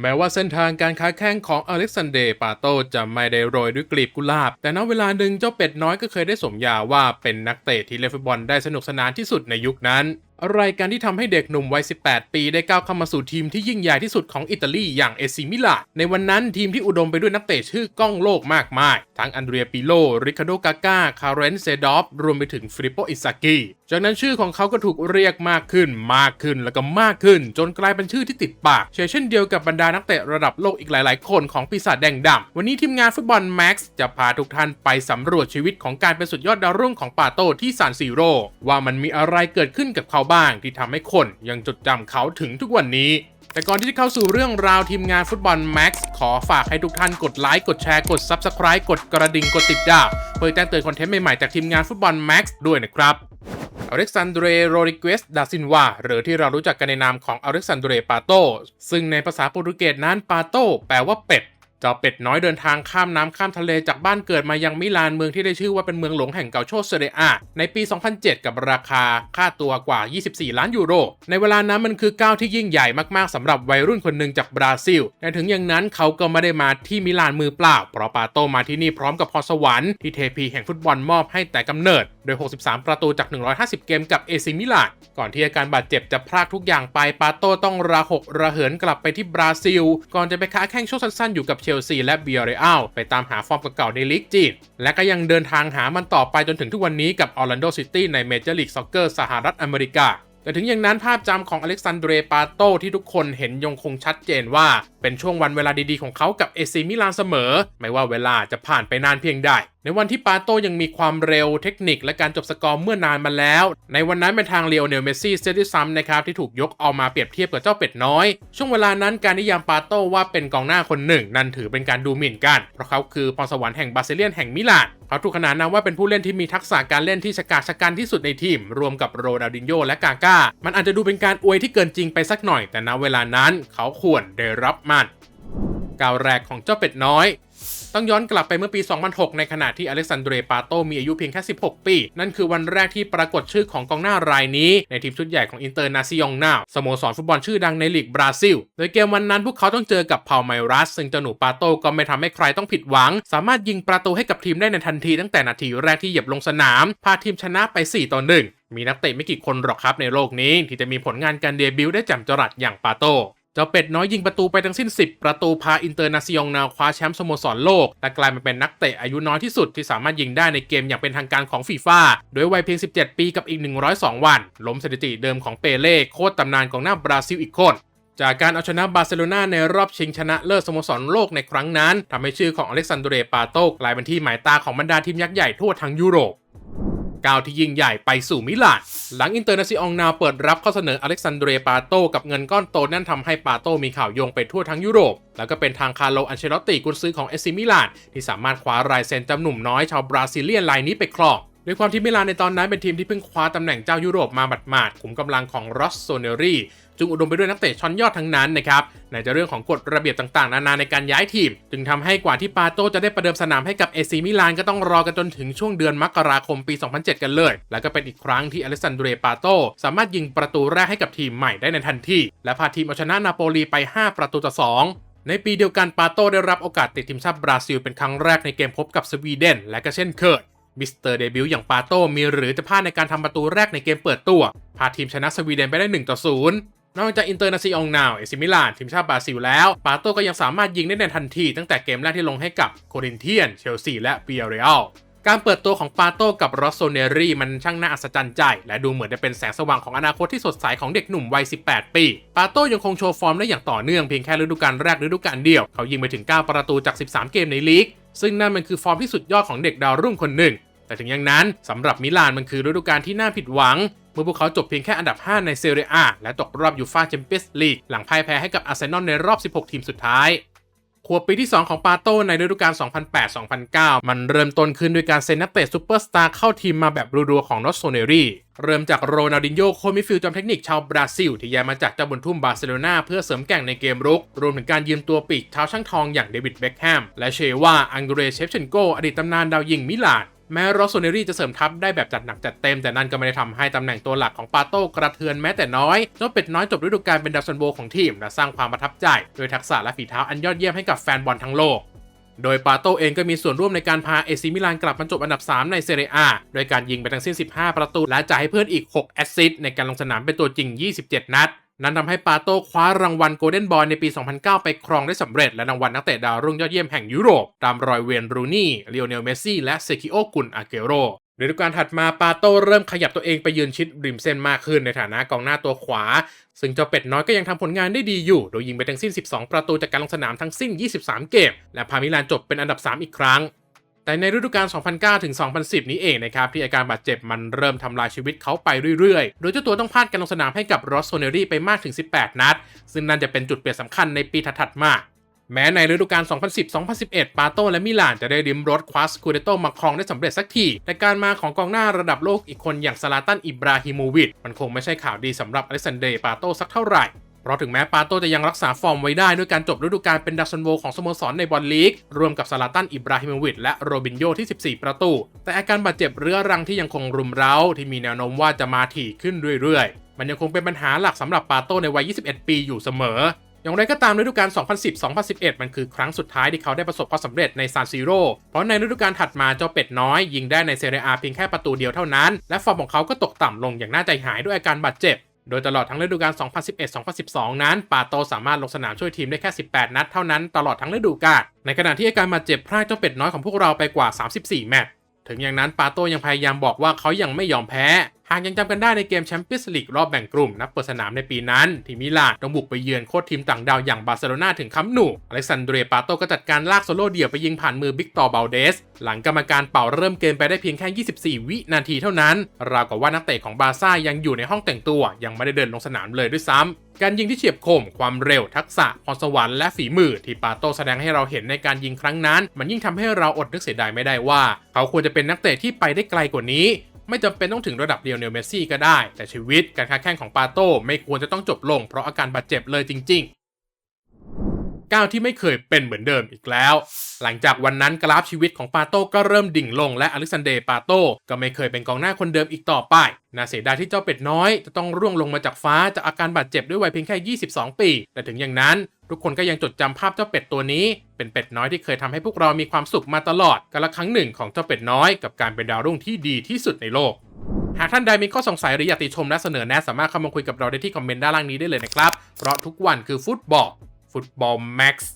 แม้ว่าเส้นทางการค้าแข่งของอเล็กซานเดร์ปาโตจะไม่ได้โรยด้วยกลีบกุหลาบ แต่ณเวลาหนึ่งเจ้าเป็ดน้อยก็เคยได้สมญาว่าเป็นนักเตะที่เล่นฟุตบอลได้สนุกสนานที่สุดในยุคนั้น อะไรกันที่ทำให้เด็กหนุ่มวัย 18 ปีได้ก้าวเข้ามาสู่ทีมที่ยิ่งใหญ่ที่สุดของอิตาลีอย่างเอซิมิลานในวันนั้นทีมที่อุดมไปด้วยนักเตะชื่อก้องโลกมากมาย ทั้งอันเดรียปิโล ริคาโดกาก้า คาร์เรนเซดอฟ รวมไปถึงฟิลิปโป อิซากิ จากนั้นชื่อของเขาก็ถูกเรียกมากขึ้นมากขึ้นแล้วก็มากขึ้น จนกลายเป็นชื่อที่ติดปากเช่นเดียวกับบรรดานักเตะระดับโลกอีกหลาย ๆ คนของปีศาจแดงดำวันนี้ทีมงานฟุตบอลแม็กซ์จะพาทุกท่านไปสำรวจชีวิตของการเป็นสุดยอดดาวรุ่งของปาโต้ที่ซานซิโรว่ามันมีอะไรเกิดขึ้นกับเขาบ้าง ที่ทำให้คนยังจดจำเขาถึงทุกวันนี้แต่ก่อนที่จะเข้าสู่เรื่องราวทีมงานฟุตบอลแม็กซ์ขอฝากให้ทุกท่านกดไลค์กดแชร์กด Subscribe กดกระดิ่งกดติดดาวเพื่อแจ้งเตือนคอนเทนต์ใหม่ ๆ จากทีมงานฟุตบอลแม็กซ์ด้วยนะครับ อเล็กซานเดรโรริเกสดาซินวาหรือที่เรารู้จักกันในนามของอเล็กซานเดรปาโตซึ่งในภาษาโปรตุเกสนั้นปาโตแปลว่าเป็ด จ้าเป็ดน้อยเดินทางข้ามน้ำข้ามทะเลจากบ้านเกิดมายังมิลานเมืองที่ได้ชื่อว่าเป็นเมืองหลวงแห่งเกาโชเซเรียอาในปี 2007 กับราคาค่าตัวกว่า 24 ล้านยูโร ในเวลานั้นมันคือก้าวที่ยิ่งใหญ่มากๆสำหรับวัยรุ่นคนหนึ่งจากบราซิล แต่ถึงอย่างนั้นเขาก็ไม่ได้มาที่มิลานมือเปล่า เพราะปาโตมาที่นี่พร้อมกับพรสวรรค์ที่เทพีแห่งฟุตบอลมอบให้แต่กำเนิด โดย 63 ประตูจาก 150 เกมกับเอซิมิลาน ก่อนที่อาการบาดเจ็บจะพรากทุกอย่างไปปาโตต้องระหกระเหินกลับไปที่บราซิล ก่อนจะไปค้าแข่งช่วงสั้นๆอยู่กับเชลซีและเบียร์เรอัลไปตามหาฟอร์มเก่าในลีกจีน และก็ยังเดินทางหามันต่อไปจนถึงทุกวันนี้กับออร์แลนโดซิตี้ในเมเจอร์ลีกซ็อกเกอร์สหรัฐอเมริกาแต่ถึงอย่างนั้นภาพจำของอเล็กซานเดรปาโตที่ทุกคนเห็นยังคงชัดเจนว่า เป็นช่วงวันเวลาดีๆของเขากับเอซีมิลานเสมอ ไม่ว่าเวลาจะผ่านไปนานเพียงใด ในวันที่ปาโตยังมีความเร็วเทคนิคและการจบสกอร์เมื่อนานมาแล้ว ในวันนั้นเป็นทางเลโอเนลเมซี่เซติซัมนะครับที่ถูกยกเอามาเปรียบเทียบกับเจ้าเป็ดน้อย ช่วงเวลานั้นการนิยามปาโตว่าเป็นกองหน้าคนหนึ่ง นั่นถือเป็นการดูหมิ่นกัน เพราะเขาคือพรสวรรค์แห่งบาซิเลียนแห่งมิลานเขาถูกขนานนามว่าเป็นผู้เล่นที่มีทักษะการเล่นที่ฉกาจชะกันที่สุดในทีม รวมกับโรนัลดินโญและกาก้ามันอาจจะดูเป็นการอวยที่เกินจริงไปสักหน่อย แต่ณเวลานั้น เขาควรได้รับมันก้าวแรกของเจ้าเป็ดน้อย ต้องย้อนกลับไปเมื่อปี 2006 ในขณะที่อเล็กซานเดรปาโตมีอายุเพียงแค่ 16 ปี นั่นคือวันแรกที่ปรากฏชื่อของกองหน้ารายนี้ ในทีมชุดใหญ่ของอินเตอร์นาซิองนาสโมสรฟุตบอลชื่อดังในลีกบราซิล โดยเกมวันนั้นพวกเขาต้องเจอกับเผ่าไมรัส ซึ่งเจ้าหนูปาโตก็ไม่ทำให้ใครต้องผิดหวัง สามารถยิงประตูให้กับทีมได้ในทันทีตั้งแต่นาทีแรกที่เหยียบลงสนาม พาทีมชนะไป 4 ต่อ 1 มีนักเตะไม่กี่คนหรอกครับในโลกนี้ ที่จะมีผลงานการเดบิวต์ได้แจ่มจรัสอย่างปาโต เจ้าเป็ดน้อยยิงประตูไปทั้งสิ้น 10 ประตูพาอินเตอร์นาซิองนาคว้าแชมป์สโมสรโลก และกลายมาเป็นนักเตะอายุน้อยที่สุดที่สามารถยิงได้ในเกมอย่างเป็นทางการของฟีฟ่าโดยวัยเพียง 17 ปีกับอีก 102 วัน ล้มสถิติเดิมของเปเล่โคตรตำนานของหน้าบราซิลอีกคนจากการเอาชนะบาร์เซโลนาในรอบชิงชนะเลิศสโมสรโลกในครั้งนั้นทำให้ชื่อของอเล็กซานโดเรปาโตกลายเป็นที่หมายตาของบรรดาทีมยักษ์ใหญ่ทั่วทั้งยุโรป ก้าวที่ยิ่งใหญ่ไปสู่มิลาน หลังอินเตอร์นาซิองนาเปิดรับข้อเสนออเล็กซานเดรปาโตกับเงินก้อนโตนั่นทำให้ปาโตมีข่าวโยงไปทั่วทั้งยุโรป แล้วก็เป็นทางคาร์โลอันเชลอตติกุนซื้อของเอซิมิลานที่สามารถคว้ารายเซ็นจำหนุ่มน้อยชาวบราซิเลียนรายนี้ไปครอง ด้วยความที่มิลานในตอนนั้นเป็นทีมที่เพิ่งคว้าตำแหน่งเจ้ายุโรปมาหมาดๆขุมกำลังของรอสโซเนรีจึงอุดมไปด้วยนักเตะชั้นยอดทั้งนั้นนะครับในจะเรื่องของกฎระเบียบต่างๆ นานาในการย้ายทีม จึงทำให้กว่าที่ปาโตจะได้ประเดิมสนามให้กับเอซีมิลานก็ต้องรอกันจนถึงช่วงเดือนมกราคมปี 2007 กันเลย แล้วก็เป็นอีกครั้งที่อเล็กซานเดรปาโตสามารถยิงประตูแรกให้กับทีมใหม่ได้ในทันทีและพาทีมเอาชนะนาโปลีไป 5 ประตูต่อ 2ในปีเดียวกันปาโตได้รับโอกาสติดทีมชาติบราซิลเป็นครั้งแรกในเกมพบกับสวีเดน และก็เช่นเคย มิสเตอร์เดบิวต์อย่างปาโตมีหรือจะพลาดในการทำประตูแรกในเกมเปิดตัว พาทีมชนะสวีเดนไปได้1ต่อ0นอกจากอินเตอร์นาซิองนาว เอซิมิลาน ทีมชาติบราซิลแล้ว ปาโตก็ยังสามารถยิงได้ในทันทีตั้งแต่เกมแรกที่ลงให้กับโครินเทียน เชลซี และเบียเรอัลการเปิดตัวของปาโต้กับรอสโซเนรี่มันช่างน่าอัศจรรย์ใจ และดูเหมือนจะเป็นแสงสว่างของอนาคตที่สดใสของเด็กหนุ่มวัย 18 ปี ปาโต้ยังคงโชว์ฟอร์มได้อย่างต่อเนื่องเพียงแค่ฤดูกาลแรกฤดูกาลเดียว เขายิงไปถึง 9 ประตูจาก 13 เกมในลีก ซึ่งนั่นมันคือฟอร์มที่สุดยอดของเด็กดาวรุ่งคนหนึ่ง แต่ถึงอย่างนั้นสำหรับมิลานมันคือฤดูกาลที่น่าผิดหวัง เมื่อพวกเขาจบเพียงแค่อันดับ 5 ในเซเรียอาและตกรอบยูฟ่าแชมเปี้ยนส์ลีกหลังพ่ายแพ้ให้กับอาร์เซนอลในรอบ 16 ทีมสุดท้าย ขวบปีที่ 2 ของปาโต้ในฤดูกาล 2008-2009 มันเริ่มต้นขึ้นด้วยการเซ็นนักเตะซูเปอร์สตาร์เข้าทีมมาแบบรัวๆของนอสโซเนรีเริ่มจากโรนัลดินโญโคมิฟิลจอมเทคนิคชาวบราซิล ที่ย้ายมาจากเจ้าบุญทุ่มบาร์เซโลนาเพื่อเสริมแก่งในเกมรุก รวมถึงการยืมตัวปีกเท้าช่างทองอย่างเดวิดเบ็คแฮมและเชว่าอังเดรเชฟเชนโกอดีตตำนานดาวยิงมิลาน แม้โรสโซเนรี่จะเสริมทัพได้แบบจัดหนักจัดเต็ม แต่นั่นก็ไม่ได้ทำให้ตำแหน่งตัวหลักของปาโต้กระเทือนแม้แต่น้อยเจ้าเป็ดน้อยจบฤดูกาลเป็นดาวซันโบของทีมและสร้างความประทับใจโดยทักษะและฝีเท้าอันยอดเยี่ยมให้กับแฟนบอลทั้งโลกโดยปาโตเองก็มีส่วนร่วมในการพาเอซิมิลานกลับมาจบอันดับ 3 ในเซเรียอาโดยการยิงไปทั้งสิ้น 15 ประตู และจ่ายให้เพื่อนอีก 6 แอสซิสต์ในการลงสนามเป็นตัวจริง 27 นัด นั้นทำให้ปาโต้คว้ารางวัลโกลเด้นบอลในปี 2009 ไปครองได้สำเร็จ และรางวัลนักเตะดาวรุ่งยอดเยี่ยมแห่งยุโรป ตามรอยเวนรูนี่เลโอเนลเมสซี่ และเซคิโอกุนอาเกโรฤดูกาลถัดมาปาโต้เริ่มขยับตัวเองไปยืนชิดริมเส้นมากขึ้นในฐานะกองหน้าตัวขวา ซึ่งเจ้าเป็ดน้อยก็ยังทำผลงานได้ดีอยู่ โดยยิงไปทั้งสิ้น 12 ประตูจากการลงสนามทั้งสิ้น 23 เกม และพามิลานจบเป็นอันดับ 3 อีกครั้ง แต่ในฤดูกาล 2009 ถึง 2010 นี้เองนะครับ ที่อาการบาดเจ็บมันเริ่มทำลายชีวิตเขาไปเรื่อยๆ โดยเจ้าตัวต้องพลาดการลงสนามให้กับรอสโซเนรีไปมากถึง 18 นัด ซึ่งนั่นจะเป็นจุดเปลี่ยนสำคัญในปีถัดๆมาแม้ในฤดูกาล 2010-2011 ปาโต้และมิลานจะได้ริมรถคว้าสคูเดโตมาครองได้สำเร็จสักที แต่การมาของกองหน้าระดับโลกอีกคนอย่างซาลาตัน อิบราฮิโมวิชมันคงไม่ใช่ข่าวดีสำหรับอเล็กซานเดร์ปาโต้สักเท่าไหร่ เพราะถึงแม้ปาโต้จะยังรักษาฟอร์มไว้ได้ด้วยการจบฤดูกาลเป็นดาวซันโวของสโมสรในบอลลีก รวมกับซาลาตันอิบราฮิมวิชและโรบินโยที่ 14 ประตู แต่อาการบาดเจ็บเรื้อรังที่ยังคงรุมเร้า ที่มีแนวโน้มว่าจะมาถี่ขึ้นเรื่อยๆ มันยังคงเป็นปัญหาหลักสำหรับปาโต้ในวัย 21 ปีอยู่เสมอ อย่างไรก็ตามฤดูกาล 2010-2011 มันคือครั้งสุดท้ายที่เขาได้ประสบความสำเร็จในซานซิโร่เพราะในฤดูกาลถัดมาเจ้าเป็ดน้อย ยิงได้ในเซเรียอาเพียงแค่ประตูเดียวเท่านั้น และฟอร์มของเขาก็ตกต่ำลงอย่างน่าใจหายด้วยอาการบาดเจ็บ โดยตลอดทั้งฤดูกาล 2011-2012 นั้น ปาโตสามารถลงสนามช่วยทีมได้แค่ 18 นัดเท่านั้นตลอดทั้งฤดูกาล ในขณะที่อาการบาดเจ็บพราดเจ้าเป็ดน้อยของพวกเราไปกว่า 34 แมตช์ ถึงอย่างนั้นปาโต้ยังพยายามบอกว่าเขายังไม่ยอมแพ้ากยังจำกันได้ในเกมแชมเปี้ยนส์ลีกรอบแบ่งกลุ่มนัดเปิดสนามในปีนั้น ที่มิลานต้องบุกไปเยือนโค้ชทีมต่างดาวอย่างบาร์เซโลนาถึงคัมป์นูอเล็กซานเดรปาโต้ก็จัดการลากโซโล่เดี่ยวไปยิงผ่านมือบิ๊กตอร์เบลเดส หลังกรรมการเป่าเริ่มเกมไปได้เพียงแค่ 24 วินาทีเท่านั้น ราวกับว่านักเตะของบาร์ซ่ายังอยู่ในห้องแต่งตัว ยังไม่ได้เดินลงสนามเลยด้วยซ้ำการยิงที่เฉียบคม ความเร็ว ทักษะ พรสวรรค์ และฝีมือ ที่ปาโต้แสดงให้เราเห็นในการยิงครั้งนั้น มันยิ่งทำให้เราอดนึกเสียดายไม่ได้ว่า เขาควรจะเป็นนักเตะที่ไปได้ไกลกว่านี้ ไม่จำเป็นต้องถึงระดับเดียวเนลเมซี่ก็ได้ แต่ชีวิตการค้าแข่งของปาโต้ไม่ควรจะต้องจบลงเพราะอาการบาดเจ็บเลยจริง ๆก้าที่ไม่เคยเป็นเหมือนเดิมอีกแล้ว หลังจากวันนั้นกราฟชีวิตของปาโต้ก็เริ่มดิ่งลงและอเล็กซานเดร์ปาโต้ก็ไม่เคยเป็นกองหน้าคนเดิมอีกต่อไปน่าเสียดายที่เจ้าเป็ดน้อยจะต้องร่วงลงมาจากฟ้าจากอาการบาดเจ็บด้วยวัยเพียงแค่ 22 ปี แต่ถึงอย่างนั้น ทุกคนก็ยังจดจำภาพเจ้าเป็ดตัวนี้ เป็นเป็ดน้อยที่เคยทำให้พวกเรามีความสุขมาตลอดกาละครั้งหนึ่งของเจ้าเป็ดน้อยกับการเป็นดาวรุ่งที่ดีที่สุดในโลกหากท่านใดมีข้อสงสัยหรืออยากติชมและเสนอแนะสามารถเข้ามาคุยกับเราได้ที่คอมเมนต์ด้านล่างนี้ได้เลยนะครับ เพราะทุกวันคือฟุตบอล ฟุตบอลแม็กซ์